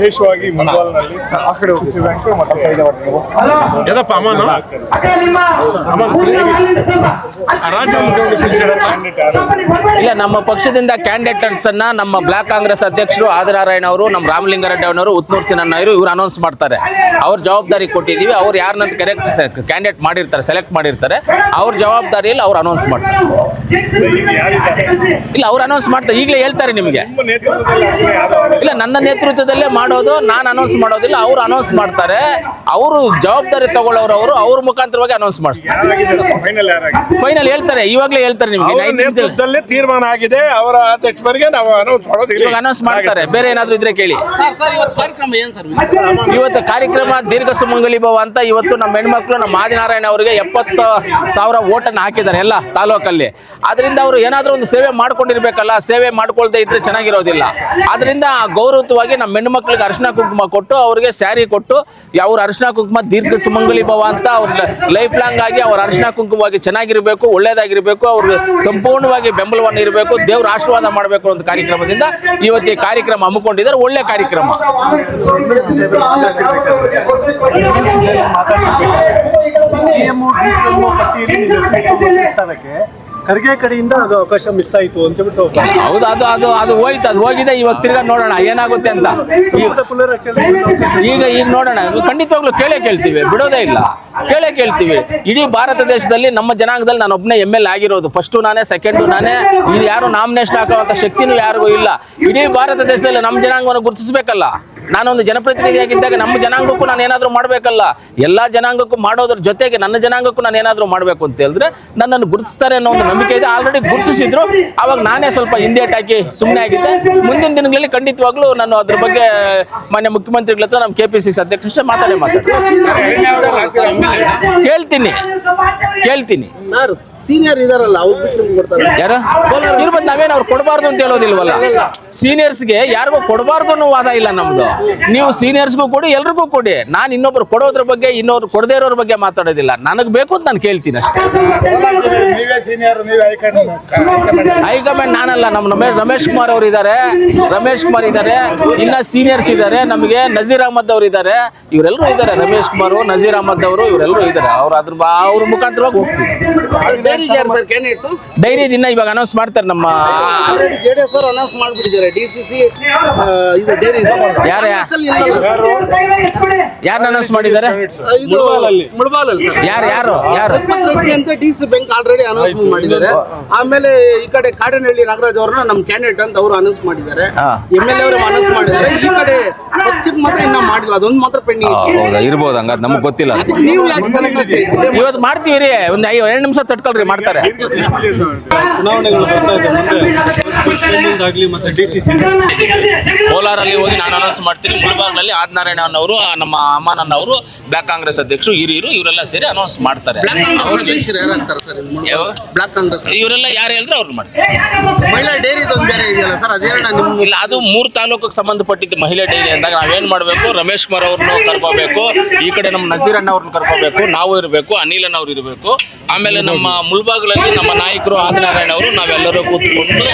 ವಿಶೇಷವಾಗಿ C bank ಮತ್ತು ಇಲ್ಲ ನಮ್ಮ ಪಕ್ಷದಿಂದ ಕ್ಯಾಂಡಿಡೇಟ್ಸ್ ಅನ್ನ ನಮ್ಮ ಬ್ಲಾಕ್ ಕಾಂಗ್ರೆಸ್ ಅಧ್ಯಕ್ಷರು ಆದಿನಾರಾಯಣ ಅವರು ನಮ್ಮ ರಾಮಲಿಂಗಾರೆಡ್ಡಿ ಅವರು ಉತ್ನೂರ್ ಸಿನಣ್ಣವರು ಇವ್ರು ಅನೌನ್ಸ್ ಮಾಡ್ತಾರೆ. ಅವ್ರ ಜವಾಬ್ದಾರಿ ಕೊಟ್ಟಿದ್ದೀವಿ ಅವ್ರು ಯಾರನ್ನ ಕರೆಕ್ಟ್ ಕ್ಯಾಂಡಿಡೇಟ್ ಮಾಡಿರ್ತಾರೆ ಸೆಲೆಕ್ಟ್ ಮಾಡಿರ್ತಾರೆ. ಅವ್ರ ಜವಾಬ್ದಾರಿಯಲ್ಲಿ ಅವ್ರು ಅನೌನ್ಸ್ ಮಾಡ್ತಾರೆ. ಇಲ್ಲ ಅವ್ರು ಅನೌನ್ಸ್ ಮಾಡ್ತಾರೆ ಈಗಲೇ ಹೇಳ್ತಾರೆ ನಿಮಗೆ. ಇಲ್ಲ ನನ್ನ ನೇತೃತ್ವದಲ್ಲೇ ಮಾಡೋದು ನಾನು ಅನೌನ್ಸ್ ಮಾಡೋದಿಲ್ಲ ಅವ್ರು ಅನೌನ್ಸ್ ಮಾಡ್ತಾರೆ. ಅವರು ಜವಾಬ್ದಾರಿ ತಗೊಳ್ಳೋರು ಅವರು ಅವ್ರ ಮುಖಾಂತರವಾಗಿ ಅನೌನ್ಸ್ ಮಾಡಿಸ್ತಾರೆ. ಫೈನಲ್ ಹೇಳ್ತಾರೆ ಇವಾಗಲೇ ಹೇಳ್ತಾರೆ ನಿಮಗೆ ನೇತೃತ್ವದಲ್ಲಿ ತೀರ್ಮಾನ ಆಗಿದೆ ಅವರ ಅಧ್ಯಕ್ಷರಿಗೆ ನಾವು ಅನೌನ್ಸ್ ಮಾಡೋದಿಲ್ಲ. ಇವಾಗ ಅನೌನ್ಸ್ ಮಾಡ್ತಾರೆ ಬೇರೆ ಏನಾದ್ರು ಇದ್ರೆ ಕೇಳಿ. ಸರ್ ಸರ್ ಇವತ್ತು ಕಾರ್ಯಕ್ರಮ ಏನ್ ಸರ್? ಇವತ್ತು ಕಾರ್ಯಕ್ರಮ ದೀರ್ಘ ಸುಮಂಗಲಿ ಭವ ಅಂತ ಇವತ್ತು ನಮ್ಮ ಹೆಣ್ಮಕ್ಳು ನಮ್ಮ ಆದಿನಾರಾಯಣ ಅವರಿಗೆ ಎಪ್ಪತ್ತು ಸಾವಿರ ಓಟನ್ನು ಹಾಕಿದ್ದಾರೆ ಎಲ್ಲ ತಾಲೂಕಲ್ಲಿ. ಅದರಿಂದ ಅವರು ಏನಾದರೂ ಒಂದು ಸೇವೆ ಮಾಡ್ಕೊಂಡಿರ್ಬೇಕಲ್ಲ ಸೇವೆ ಮಾಡ್ಕೊಳ್ದೇ ಇದ್ರೆ ಚೆನ್ನಾಗಿರೋದಿಲ್ಲ. ಅದರಿಂದ ಗೌರವವಾಗಿ ನಮ್ಮ ಹೆಣ್ಮಕ್ಳಿಗೆ ಅರಿಶಿನ ಕುಂಕುಮ ಕೊಟ್ಟು, ಅವ್ರಿಗೆ ಸ್ಯಾರಿ ಕೊಟ್ಟು, ಅವ್ರ ಅರಿಶಿನ ಕುಂಕುಮ ದೀರ್ಘ ಸುಮಂಗಲಿ ಭವ ಅಂತ ಅವ್ರ ಲೈಫ್ ಲಾಂಗ್ ಆಗಿ ಅವ್ರ ಅರಿಶಿನ ಕುಂಕುಮವಾಗಿ ಚೆನ್ನಾಗಿರಬೇಕು, ಒಳ್ಳೇದಾಗಿರ್ಬೇಕು, ಅವ್ರಿಗೆ ಸಂಪೂರ್ಣವಾಗಿ ಬೆಂಬಲವನ್ನು ಇರಬೇಕು, ದೇವ್ರ ಆಶೀರ್ವಾದ ಮಾಡಬೇಕು ಅಂತ ಕಾರ್ಯಕ್ರಮದಿಂದ ಇವತ್ತು ಕಾರ್ಯಕ್ರಮ ಹಮ್ಮಿಕೊಂಡಿದ್ದಾರೆ. ಒಳ್ಳೆ ಕಾರ್ಯಕ್ರಮ. ಸಿಎಂ ಪಟ್ಟಿಯಲ್ಲಿ ಖರ್ಗೆ ಕಡೆಯಿಂದ ಅದು ಅವಕಾಶ ಮಿಸ್ ಆಯಿತು ಅಂತ ಬಿಟ್ಟು ಹೌದು ಅದು ಅದು ಅದು ಹೋಯ್ತು ಅದು ಹೋಗಿದೆ ಇವಾಗ ತಿರ್ಗಾ ನೋಡೋಣ ಏನಾಗುತ್ತೆ ಅಂತ. ಈಗ ಈಗ ನೋಡೋಣ ಖಂಡಿತವಾಗ್ಲೂ ಕೇಳೇ ಕೇಳ್ತೀವಿ ಬಿಡೋದೇ ಇಲ್ಲ. ಕೇಳೇ ಕೇಳ್ತೀವಿ. ಇಡೀ ಭಾರತ ದೇಶದಲ್ಲಿ ನಮ್ಮ ಜನಾಂಗದಲ್ಲಿ ನಾನು ಒಬ್ಬನೇ ಎಂ ಎಲ್ ಆಗಿರೋದು. ಫಸ್ಟು ನಾನೇ ಸೆಕೆಂಡು ನಾನೇ. ಇಲ್ಲಿ ಯಾರು ನಾಮಿನೇಷನ್ ಹಾಕುವಂಥ ಶಕ್ತಿನೂ ಯಾರಿಗೂ ಇಲ್ಲ. ಇಡೀ ಭಾರತ ದೇಶದಲ್ಲಿ ನಮ್ಮ ಜನಾಂಗವನ್ನು ಗುರುತಿಸಬೇಕಲ್ಲ. ನಾನೊಂದು ಜನಪ್ರತಿನಿಧಿಯಾಗಿದ್ದಾಗ ನಮ್ಮ ಜನಾಂಗಕ್ಕೂ ನಾನು ಏನಾದರೂ ಮಾಡಬೇಕಲ್ಲ. ಎಲ್ಲ ಜನಾಂಗಕ್ಕೂ ಮಾಡೋದ್ರ ಜೊತೆಗೆ ನನ್ನ ಜನಾಂಗಕ್ಕೂ ನಾನು ಏನಾದರೂ ಮಾಡಬೇಕು ಅಂತ ಹೇಳಿದ್ರೆ ನನ್ನನ್ನು ಗುರುತಿಸ್ತಾರೆ ಅನ್ನೋ ಒಂದು ನಂಬಿಕೆ ಇದೆ. ಆಲ್ರೆಡಿ ಗುರುತಿಸಿದ್ರು. ಅವಾಗ ನಾನೇ ಸ್ವಲ್ಪ ಹಿಂದೇಟ್ ಹಾಕಿ ಸುಮ್ಮನೆ ಆಗಿದ್ದೆ. ಮುಂದಿನ ದಿನಗಳಲ್ಲಿ ಖಂಡಿತವಾಗ್ಲೂ ನಾನು ಅದ್ರ ಬಗ್ಗೆ ಮಾನ್ಯ ಮುಖ್ಯಮಂತ್ರಿಗಳ ಹತ್ರ ನಮ್ಮ ಕೆ ಪಿ ಸಿ ಸಿ ಅಧ್ಯಕ್ಷ ಮಾತಾಡೇ ಮಾತಾಡ್ತೀನಿ. ಕೇಳ್ತೀನಿ. ಕೇಳ್ತೀನಿ. ಸರ್ ಸೀನಿಯರ್ ಇದಾರಲ್ಲ ಅವ್ರು ಬಿಟ್ಟು ನಿಮ್ಗೆ ಕೊಡ್ತಾರೆ. ಯಾರು? ಇರ್ಬೋದು ನಾವೇನು ಅವ್ರು ಕೊಡಬಾರ್ದು ಅಂತ ಹೇಳೋದಿಲ್ವಲ್ಲ? ಸೀನಿಯರ್ಸ್ಗೆ ಯಾರಿಗೂ ಕೊಡಬಾರ್ದು ಅನ್ನೋ ವಾದ ಇಲ್ಲ ನಮ್ದು. ನೀವು ಸೀನಿಯರ್ಸ್ಗೂ ಕೊಡಿ ಎಲ್ರಿಗೂ ಕೊಡಿ. ನಾನು ಇನ್ನೊಬ್ರು ಕೊಡೋದ್ರ ಬಗ್ಗೆ ಇನ್ನೊಬ್ರು ಕೊಡದೇ ಇರೋರ ಬಗ್ಗೆ ಮಾತಾಡೋದಿಲ್ಲ. ನನಗೆ ಬೇಕು ಅಂತ ನಾನು ಕೇಳ್ತೀನಿ ಅಷ್ಟೇ. ನೀವೇ ಸೀನಿಯರ್ ನೀವೇ ಹೈಕಮಾಂಡ್ ಹೈಕಮಾಂಡ್ ನಾನಲ್ಲ ನಮ್ಮ ರಮೇಶ್ ರಮೇಶ್ ಕುಮಾರ್ ಅವರು ಇದ್ದಾರೆ ರಮೇಶ್ ಕುಮಾರ್ ಇದ್ದಾರೆ ಇನ್ನ ಸೀನಿಯರ್ಸ್ ಇದ್ದಾರೆ ನಮಗೆ ನಜೀರ್ ಅಹಮದ್ ಅವರು ಇದ್ದಾರೆ ಇವರೆಲ್ಲರೂ ಇದ್ದಾರೆ ರಮೇಶ್ ಕುಮಾರ್ ನಜೀರ್ ಅಹಮದ್ ಅವರು ಇವರೆಲ್ಲರೂ ಇದ್ದಾರೆ ಅವ್ರು ಅದ್ರ ಬಾ- ಅವ್ರ ಮುಖಾಂತರವಾಗಿ ಹೋಗ್ತೀವಿ. ಬೇರೆ ಯಾರು ಸರ್ ಕ್ಯಾಂಡಿಡೇಟ್ಸ್ ಡೈರಿ ದಿನ ಇವಾಗ ಅನೌನ್ಸ್ ಮಾಡ್ತಾರೆ ನಮ್ಮ ಆಲ್ರೆಡಿ ಜೆ ಡಿ ಎಸ್ ಅವರು ಅನೌನ್ಸ್ ಮಾಡ್ಬಿಟ್ಟಿದ್ದಾರೆ. ಡಿ ಸಿ ಸಿ ಇದು ಡೇರಿ ಯಾರು ಯಾ- ಯಾರನ್ನ ಅನೌನ್ಸ್ ಮಾಡಿದ್ದಾರೆ? ಇದು ಮುಳಬಾಲಲ್ಲಿ. ಸರ್ ಯಾರು ಯಾರು ಯಾರು? ರಘುಪತ್ ರೆಡ್ಡಿ ಅಂತ D C bank already announce ಮಾಡಿದ್ದಾರೆ. ಆಮೇಲೆ ಈ ಕಡೆ ಕಾಡನಹಳ್ಳಿ ನಾಗರಾಜ್ ಅವ್ರನ್ನ ನಮ್ಮ ಕ್ಯಾಂಡಿಡೇಟ್ ಅಂತ ಅವರು ಅನೌನ್ಸ್ ಮಾಡಿದ್ದಾರೆ. ಹಾ. ಎಂ ಎಲ್ ಎ ಅವರು ಅನೌನ್ಸ್ ಮಾಡಿದ್ದಾರೆ. ಈ ಕಡೆ ಪಕ್ಷಕ್ಕೆ ಮಾತ್ರ ಇನ್ನ ಮಾಡಿಲ್ಲ. ಅದೊಂದು ಮಾತ್ರ ಪೆಂಡಿಂಗ್ ಹೌದಾ? ಇರ್ಬೋದು ಹಂಗಾದ್ರೆ. ನಮ್ಗೆ ಗೊತ್ತಿಲ್ಲ. ಅದು. ನೀವು ಯಾಕೆ ಸೆಲೆಕ್ಟ್ ಇವತ್ತು ಮಾಡ್ತೀವಿ ರೀ ಒಂದು ಐ ಎರಡು ನಿಮಿಷ ತಟ್ಕೊಳ್ರಿ ಮಾಡ್ತಾರೆ. ಚುನಾವಣೆಗಳು ಬರ್ತಾ ಇದೆ ಮುಂದೆ. ಆಗಲಿ ಮತ್ತೆ ಡಿ ಸಿ ಸಿ ಕೋಲಾರಲ್ಲಿ ಹೋಗಿ ನಾನು ಅನೌನ್ಸ್ ಮಾಡ್ತೀನಿ. ಗುಲ್ಬಾಗ್ನಲ್ಲಿ ಆದಿನಾರಾಯಣ ಅವರು ನಮ್ಮ ಅಮ್ಮನನ್ನ ಅವರು ಬ್ಲಾಕ್ ಕಾಂಗ್ರೆಸ್ ಅಧ್ಯಕ್ಷರು ಹಿರಿಯರು ಇವರೆಲ್ಲ ಸೇರಿ ಅನೌನ್ಸ್ ಮಾಡ್ತಾರೆ. ಬ್ಲಾಕ್ ಕಾಂಗ್ರೆಸ್ ಅಧ್ಯಕ್ಷರು ಯಾರು ಆಗ್ತಾರೆ ಸರ್ ಬ್ಲಾಕ್ ಕಾಂಗ್ರೆಸ್ ಇವರೆಲ್ಲ ಯಾರು ಹೇಳಿದ್ರೆ ಅವ್ರು ಮಾಡ್ತಾರೆ. ಮಹಿಳಾ ಡೈರಿ ಒಂದು ಬೇರೆ ಇದೆಯಲ್ಲ ಸರ್ ಅದೇನ ಇಲ್ಲ ಅದು ಮೂರು ತಾಲೂಕಿಗೆ ಸಂಬಂಧಪಟ್ಟಿದ್ದು ಮಹಿಳೆ ಡೈರಿ ಅಂದಾಗ ನಾವೇನ್ ಮಾಡಬೇಕು ರಮೇಶ್ ಕುಮಾರ್ ಅವ್ರನ್ನ ಕರ್ಕೋಬೇಕು ಈ ಕಡೆ ನಮ್ಮ ನಜೀರ್ ಅಣ್ಣ ಅವ್ರನ್ನ ಕರ್ಕೋಬೇಕು ನಾವು ಇರಬೇಕು ಅನಿಲ್ ಅಣ್ಣ ಅವ್ರು ಇರಬೇಕು. ಆಮೇಲೆ ನಮ್ಮ ಮುಳ್ಬಾಗ್ಲಲ್ಲಿ ನಮ್ಮ ನಾಯಕರು ಆದಿನಾರಾಯಣ ಅವರು ನಾವೆಲ್ಲರೂ ಕೂತ್ಕೊಂಡು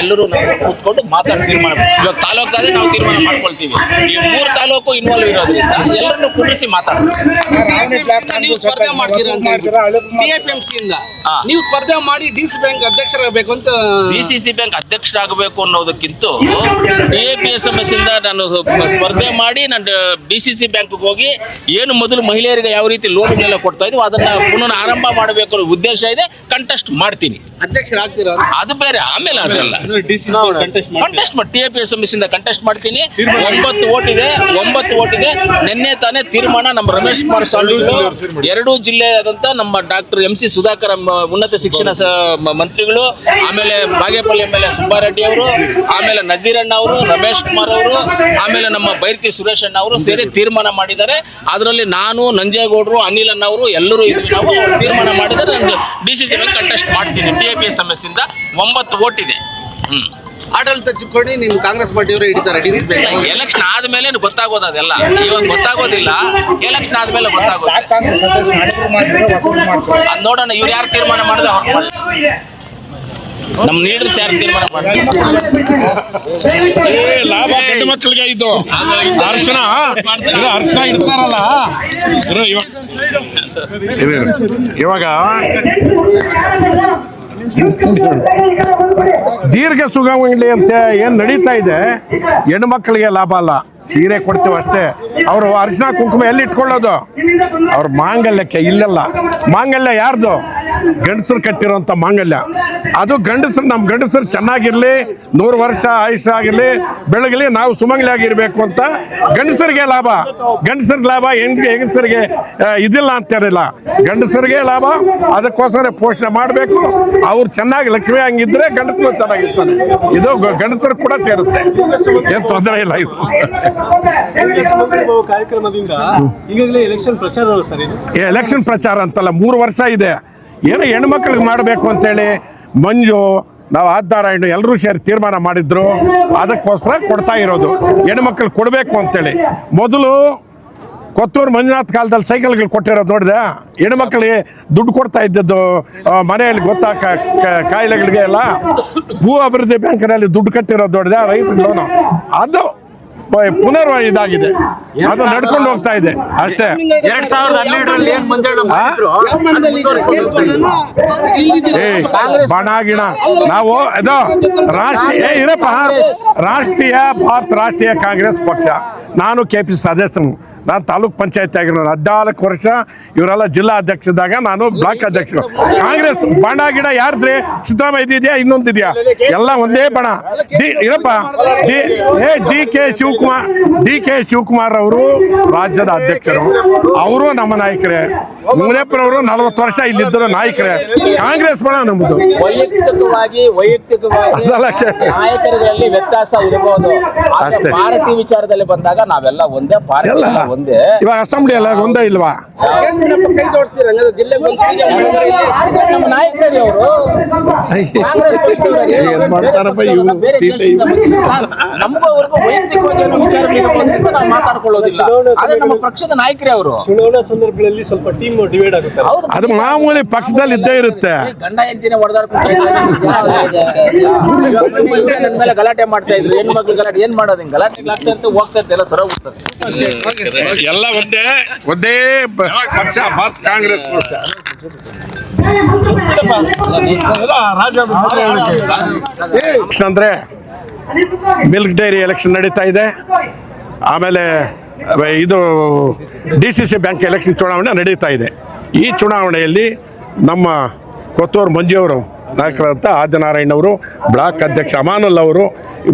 ಎಲ್ಲರೂ ನಾವು ಕೂತ್ಕೊಂಡು ಮಾತಾಡಿ ತೀರ್ಮಾನ ಇವಾಗ ತಾಲೂಕಾದ್ರೆ ನಾವು ತೀರ್ಮಾನ ಮಾಡ್ಕೊಳ್ತೀವಿ. ಈ ಮೂರು ತಾಲೂಕು ಇನ್ವಾಲ್ವ್ ಇರೋದ್ರಿಂದ ಎಲ್ಲರನ್ನು ಕುಂಡಿಸಿ ಮಾತಾಡ್ತೀವಿ ನೀವು ಸ್ಪರ್ಧೆ ಮಾಡ್ತೀರಾ ನೀವು ಸ್ಪರ್ಧೆ ಮಾಡಿ ಡಿ ಸಿ ಬ್ಯಾಂಕ್ ಅಧ್ಯಕ್ಷರಾಗಬೇಕು ಅಂತ ಡಿ ಸಿ ಸಿ ಬ್ಯಾಂಕ್ ಅಧ್ಯಕ್ಷರಾಗಬೇಕು ಅನ್ನೋದಕ್ಕಿಂತ D A P S M S ಇಂದ ನಾನು ಸ್ಪರ್ಧೆ ಮಾಡಿ ನಾನು ಡಿ ಸಿ ಸಿ ಬ್ಯಾಂಕ್ಗೆ ಹೋಗಿ ಏನು ಮೊದಲು ಮಹಿಳೆಯರಿಗೆ ಯಾವ ರೀತಿ ಲೋನ್ ಎಲ್ಲ ಕೊಡ್ತಾ ಇದ್ವು ಅದನ್ನ ಪುನಃ ಆರಂಭ ಮಾಡಬೇಕು ಅನ್ನೋ ಉದ್ದೇಶ ಇದೆ ಕಂಟೆಸ್ಟ್ ಮಾಡ್ತೀನಿ. ಅಧ್ಯಕ್ಷರಾಗ್ತೀರಾ ಅದು ಬೇರೆ ಆಮೇಲೆ ಅದೆಲ್ಲ ಕಂಟೆಸ್ಟ್ ಕಂಟೆಸ್ಟ್ ಮಾಡಿ T A P S M S ಇಂದ ಕಂಟೆಸ್ಟ್ ಮಾಡ್ತೀನಿ. ಒಂಬತ್ತು ಓಟ್ ಇದೆ ಒಂಬತ್ತು ಓಟ್ ಇದೆ. ನಿನ್ನೆ ತಾನೇ ತೀರ್ಮಾನ ನಮ್ಮ ರಮೇಶ್ ಕುಮಾರ್ ಸ್ವಾಮಿ ಎರಡೂ ಜಿಲ್ಲೆಯಾದಂತ ನಮ್ಮ ಡಾಕ್ಟರ್ ಎಂ ಸಿ ಸುಧಾಕರ್ ಉನ್ನತ ಶಿಕ್ಷಣ ಸ- ಮಂತ್ರಿಗಳು ಆಮೇಲೆ Bagepalli M L A Subbareddy ಅವರು ಆಮೇಲೆ ನಜೀರ್ ಅಣ್ಣ ಅವರು ರಮೇಶ್ ಕುಮಾರ್ ಅವರು ಆಮೇಲೆ ನಮ್ಮ ಬೈರ್ತಿ ಸುರೇಶ್ ಅಣ್ಣ ಅವರು ಸೇರಿ ತೀರ್ಮಾನ ಮಾಡಿದ್ದಾರೆ. ಅದರಲ್ಲಿ ನಾನು ನಂಜೇಗೌಡರು ಅನಿಲ್ ಅಣ್ಣ ಅವರು ಎಲ್ಲರೂ ನಾವು ಅವ್ರು ತೀರ್ಮಾನ ಮಾಡಿದರೆ ನಾನು ಡಿ ಸಿ ಸಿ ಕಂಟೆಸ್ಟ್ ಮಾಡ್ತೀನಿ. T A P S M S ಇಂದ ಒಂಬತ್ತು ಓಟ್ ಇದೆ. ಹ್ಞೂ ಆಡಳಿತ ಚುಕ್ಕೋಣಿ ನಿಮ್ ಕಾಂಗ್ರೆಸ್ ಪಾರ್ಟಿಯವರು ಹಿಡಿತಾರೆ ಎಲೆಕ್ಷನ್ ಆದ್ಮೇಲೆ ಗೊತ್ತಾಗೋದು ಅದೆಲ್ಲ. ಇವಾಗ ಗೊತ್ತಾಗೋದಿಲ್ಲ. ಎಲೆಕ್ಷನ್ ಆದ್ಮೇಲೆ ಗೊತ್ತಾಗೋದು. ನೋಡೋಣ ಇವ್ರು ಯಾರು ತೀರ್ಮಾನ ಮಾಡಿದ್ರೆ. ನಮ್ಮ ಲೀಡರ್ಸ್ ಯಾರು ತೀರ್ಮಾನ ಏ ಲಾಭ ಗಂಡು ಮಕ್ಕಳಿಗೆ ಇದು. ಅರ್ಶನ. ಇರೋ ಅರ್ಶನ ಇಡ್ತಾರಲ್ಲ. ಇರೋ ಇವ- ಇರು, ಇರು. ಇವಾಗ ದೀರ್ಘ ಸುಗಮಲಿ ಅಂತ ಏನ್ ನಡೀತಾ ಇದೆ ಹೆಣ್ಣು ಮಕ್ಕಳಿಗೆ ಲಾಭ ಅಲ್ಲ. ಸೀರೆ ಕೊಡ್ತೀವಿ ಅಷ್ಟೇ. ಅವರು ಅರಿಶಿನ ಕುಂಕುಮ ಎಲ್ಲಿ ಇಟ್ಕೊಳ್ಳೋದು? ಅವ್ರ ಮಾಂಗಲ್ಯಕ್ಕೆ ಇಲ್ಲಲ್ಲ. ಮಾಂಗಲ್ಯ ಯಾರ್ದು? ಗಂಡಸರು ಕಟ್ಟಿರುವಂಥ ಮಾಂಗಲ್ಯ. ಅದು ಗಂಡಸರು ನಮ್ಮ ಗಂಡಸರು ಚೆನ್ನಾಗಿರಲಿ ನೂರು ವರ್ಷ ಆಯುಷ್ಯ ಆಗಿರಲಿ ಬೆಳಗಲಿ ನಾವು ಸುಮಂಗಲಿ ಆಗಿರ್ಬೇಕು ಅಂತ ಗಂಡಸರಿಗೆ ಲಾಭ. ಗಂಡಸರಿಗೆ ಲಾಭ ಹೆಂಗೆ ಹೆಂಗಸರಿಗೆ ಇದಿಲ್ಲ ಅಂತಾರಿಲ್ಲ ಗಂಡಸರಿಗೆ ಲಾಭ ಅದಕ್ಕೋಸ್ಕರ ಪೋಷಣೆ ಮಾಡಬೇಕು. ಅವ್ರು ಚೆನ್ನಾಗಿ ಲಕ್ಷ್ಮಿ ಹಂಗಿದ್ರೆ ಗಂಡಸರು ಚೆನ್ನಾಗಿರ್ತಾನೆ ಇದು ಗಂಡಸರು ಕೂಡ ಸೇರುತ್ತೆ. ಏನು ತೊಂದರೆ ಇಲ್ಲ ಇದು. ಕಾರ್ಯಕ್ರಮದಿಂದ ಈಗಾಗಲೇ ಎಲೆಕ್ಷನ್ ಪ್ರಚಾರ ಸರ್ ಇದು? ಎಲೆಕ್ಷನ್ ಪ್ರಚಾರ ಅಂತಲ್ಲ ಮೂರು ವರ್ಷ ಇದೆ. ಏನೋ ಹೆಣ್ಮಕ್ಳಿಗೆ ಮಾಡಬೇಕು ಅಂತೇಳಿ ಮಂಜು, ನಾವು ಆದ್ದಾರಾಯಣ ಎಲ್ಲರೂ ಸೇರಿ ತೀರ್ಮಾನ ಮಾಡಿದ್ರು. ಅದಕ್ಕೋಸ್ಕರ ಕೊಡ್ತಾ ಇರೋದು. ಹೆಣ್ಮಕ್ಳು ಕೊಡಬೇಕು ಅಂತೇಳಿ. ಮೊದಲು ಕೊತ್ತೂರು ಮಂಜುನಾಥ್ ಕಾಲದಲ್ಲಿ ಸೈಕಲ್ಗಳು ಕೊಟ್ಟಿರೋದು ನೋಡಿದೆ. ಹೆಣ್ಮಕ್ಳಿಗೆ ದುಡ್ಡು ಕೊಡ್ತಾ ಇದ್ದದ್ದು ಮನೆಯಲ್ಲಿ ಗೊತ್ತಾ ಕಾಯಿಲೆಗಳಿಗೆ ಎಲ್ಲ. ಭೂ ಅಭಿವೃದ್ಧಿ ಬ್ಯಾಂಕ್ನಲ್ಲಿ ದುಡ್ಡು ಕಟ್ಟಿರೋದು ನೋಡಿದೆ ರೈತ ಲೋನು ಅದು ಪುನರ್ ಇದಾಗಿದೆ. ಅದು ನಡ್ಕೊಂಡು ಹೋಗ್ತಾ ಇದೆ. ಅಷ್ಟೇ. ಎರಡ್ ಸಾವಿರದ ಹನ್ನೆರಡರಲ್ಲಿ ಏನ್ ಬಣ ಗಿಣ ನಾವು ಇದು ರಾಷ್ಟ್ರೀಯ ಇರಪ್ಪ. ರಾಷ್ಟ್ರೀಯ ಭಾರತ ರಾಷ್ಟ್ರೀಯ ಕಾಂಗ್ರೆಸ್ ಪಕ್ಷ. ನಾನು ಕೆ ಪಿ ಸದಸ್ಯನು. ನಾನು ತಾಲೂಕ್ ಪಂಚಾಯತ್ ಆಗಿರೋ ಹದಿನಾಲ್ಕು ವರ್ಷ ಇವರೆಲ್ಲ ಜಿಲ್ಲಾ ಅಧ್ಯಕ್ಷರಿದ್ದಾಗ ನಾನು ಬ್ಲಾಕ್ ಅಧ್ಯಕ್ಷರು. ಕಾಂಗ್ರೆಸ್ ಬಣ ಗಿಡ ಯಾರ್ದ್ರಿ? ಸಿದ್ದರಾಮಯ್ಯ ಇದೆಯಾ? ಇನ್ನೊಂದಿದೆಯಾ ಎಲ್ಲ ಒಂದೇ ಬಣ ಡಿ ಇರಪ್ಪ. ಡಿ ಏ D K Shivakumar D K Shivakumar ಅವರು ರಾಜ್ಯದ ಅಧ್ಯಕ್ಷರು. ಅವರು ನಮ್ಮ ನಾಯಕರೇ. ಮುನೇಪುರವರು ನಲವತ್ತು ವರ್ಷ ಇಲ್ಲಿದ್ದರು ನಾಯಕರೇ. ಕಾಂಗ್ರೆಸ್ ಬಣ ನಮ್ಮದು ವೈಯಕ್ತಿಕವಾಗಿ ವೈಯಕ್ತಿಕವಾಗಿ ಅದಲ್ಲ ನಾಯಕರುಗಳಲ್ಲಿ ವ್ಯತ್ಯಾಸ ಇರಬಹುದು. ಅಷ್ಟೇ. ಪಾರ್ಟಿ ವಿಚಾರದಲ್ಲಿ ಬಂದಾಗ ನಾವೆಲ್ಲ ಒಂದೇ ಪಾರ್ಟಿ. ಒಂದೇ. ಇವಾಗ ಅಸೆಂಬ್ಲಿ ಎಲ್ಲ ಒಂದೇ ಇಲ್ವಾ. ಏನ್ ಮಾಡ್ತಾರಪ್ಪ ಇವ್ರು? ನಮಗೂ ವೈಯಕ್ತಿಕವಾಗಿ ಏನೋ ವಿಚಾರಗಳಿರ್ಬೋದು ಅಂತ ನಾವು ಮಾತಾಡ್ಕೊಳ್ಳೋದಿಲ್ಲ. ಆದ್ರೆ ನಮ್ಮ ಪಕ್ಷದ ನಾಯಕರೇ ಅವರು. ಚುನಾವಣಾ ಸಂದರ್ಭಗಳಲ್ಲಿ ಸ್ವಲ್ಪ ಟೀಮ್ ಡಿವೈಡ್ ಆಗುತ್ತೆ. ಹೌದು ಅದು ಮಾಮೂಲಿ ಪಕ್ಷದಲ್ಲಿ ಇದ್ದೇ ಇರುತ್ತೆ. ಗಂಡ ಹೆಂಡತಿನ ಹೊಡೆದಾಡ್ಕೊಂಡು ನನ್ನ ಮೇಲೆ ಗಲಾಟೆ ಮಾಡ್ತಾ ಇದ್ರು ಹೆಣ್ಮಕ್ಳು ಗಲಾಟೆ. ಏನ್ ಮಾಡೋದು ಹಿಂಗ್ ಗಲಾಟೆ ಆಗ್ತಾ ಇರ್ತದೆ ಹೋಗ್ತಾ ಇರ್ತದೆ ಎಲ್ಲ ಸರೋಗ್ಬಿಡ್ತದೆ ಎಲ್ಲ ಒಂದೇ? ಒಂದೇ ಪಕ್ಷ, ಭಾರತ ಕಾಂಗ್ರೆಸ್ ಅಂದ್ರೆ ಮಿಲ್ಕ್ ಡೈರಿ ಎಲೆಕ್ಷನ್ ನಡೀತಾ ಇದೆ. ಆಮೇಲೆ ಇದು D C C bank election ಚುನಾವಣೆ ನಡೀತಾ ಇದೆ. ಈ ಚುನಾವಣೆಯಲ್ಲಿ ನಮ್ಮ ಕೊತ್ತೂರು ಮಂಜಿಯವರು ನಾಯಕರಾದ ಆದ್ಯನಾರಾಯಣ ಅವರು, ಬ್ಲಾಕ್ ಅಧ್ಯಕ್ಷ ಅಮಾನುಲ್ ಅವರು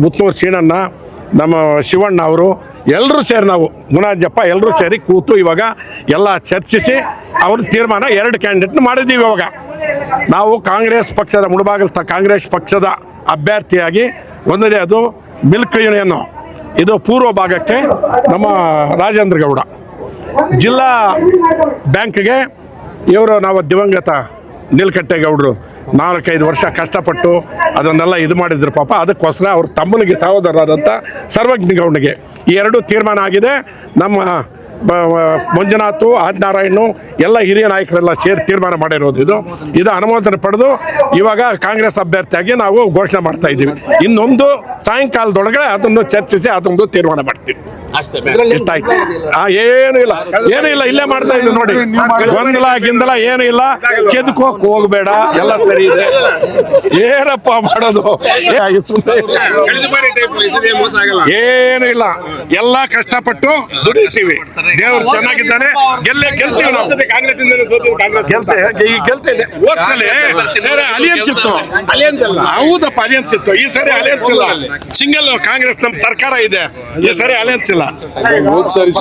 ಮುತ್ತೂರು ಸೀನಣ್ಣ, ನಮ್ಮ ಶಿವಣ್ಣ ಅವರು ಎಲ್ಲರೂ ಸೇರಿ ನಾವು ಮುನಾಜಪ್ಪ ಎಲ್ಲರೂ ಸೇರಿ ಕೂತು ಇವಾಗ ಎಲ್ಲ ಚರ್ಚಿಸಿ ಅವ್ರ ತೀರ್ಮಾನ ಎರಡು ಕ್ಯಾಂಡಿಡೇಟ್ನ ಮಾಡಿದ್ದೀವಿ ಇವಾಗ. ನಾವು ಕಾಂಗ್ರೆಸ್ ಪಕ್ಷದ ಮುಳಬಾಗಲ್ ಕಾಂಗ್ರೆಸ್ ಪಕ್ಷದ ಅಭ್ಯರ್ಥಿಯಾಗಿ ಒಂದನೇ ಅದು ಮಿಲ್ಕ್ ಯೂನಿಯನ್ನು. ಇದು ಪೂರ್ವ ಭಾಗಕ್ಕೆ ನಮ್ಮ ರಾಜೇಂದ್ರ ಗೌಡ. ಜಿಲ್ಲಾ ಬ್ಯಾಂಕ್ಗೆ ಇವರು ನಾವು ದಿವಂಗತ ನೀಲಕಟ್ಟೆಗೌಡರು ನಾಲ್ಕೈದು ವರ್ಷ ಕಷ್ಟಪಟ್ಟು ಅದನ್ನೆಲ್ಲ ಇದು ಮಾಡಿದ್ರು ಪಾಪ. ಅದಕ್ಕೋಸ್ಕರ ಅವ್ರ ತಮ್ಮನಿಗೆ ಸಹೋದರರಾದಂಥ ಸರ್ವಜ್ಞ ಗೌಡನಿಗೆ ಈ ಎರಡು ತೀರ್ಮಾನ ಆಗಿದೆ. ನಮ್ಮ ಮಂಜುನಾಥು, ಆದಿನಾರಾಯಣು, ಎಲ್ಲ ಹಿರಿಯ ನಾಯಕರೆಲ್ಲ ಸೇರಿ ತೀರ್ಮಾನ ಮಾಡಿರೋದು ಇದು. ಇದು ಅನುಮೋದನೆ ಪಡೆದು ಇವಾಗ ಕಾಂಗ್ರೆಸ್ ಅಭ್ಯರ್ಥಿಯಾಗಿ ನಾವು ಘೋಷಣೆ ಮಾಡ್ತಾ ಇದ್ದೀವಿ. ಇನ್ನೊಂದು ಸಾಯಂಕಾಲದೊಳಗೆ ಅದನ್ನು ಚರ್ಚಿಸಿ ಅದೊಂದು ತೀರ್ಮಾನ ಮಾಡ್ತೀವಿ. ಏನು ಇಲ್ಲ. ಏನು ಇಲ್ಲ ಇಲ್ಲೇ ಮಾಡ್ತಾ ಇದ್ದೀವಿ ನೋಡಿ. ಗೊಂದಲ ಗಿಂದಲ ಏನು ಇಲ್ಲ. ಕೆದಕೋಕ್ ಹೋಗ್ಬೇಡ. ಎಲ್ಲ ಸರಿ ಇದೆ. ಏನಪ್ಪ ಮಾಡೋದು? ಏನು ಇಲ್ಲ. ಎಲ್ಲ ಕಷ್ಟಪಟ್ಟು ದುಡಿತೀವಿ. ದೇವ್ರು ಚೆನ್ನಾಗಿದ್ದಾನೆ. ಗೆಲ್ಲೇ ಗೆಲ್ತೀವಿ ನಾವು. ಕಾಂಗ್ರೆಸ್ ಇಂದ ಸೋತಿದ್ದು ಕಾಂಗ್ರೆಸ್ ಗೆಲ್ತೆ ಈ ಗೆಲ್ತಿದೆ ಹೋದ್ಸಲಿ ಅಲಿಯನ್ಸ್ ಇತ್ತು. ಹೌದಪ್ಪ ಅಲಿಯನ್ಸ್ ಇತ್ತು. ಈ ಸರಿ ಅಲಿಯನ್ಸ್ ಇಲ್ಲ. ಸಿಂಗಲ್ ಕಾಂಗ್ರೆಸ್ ನಮ್ಮ ಸರ್ಕಾರ ಇದೆ. ಈ ಸರಿ ಅಲಿಯನ್ಸ್ ಇಲ್ಲ. lá. Muito sério,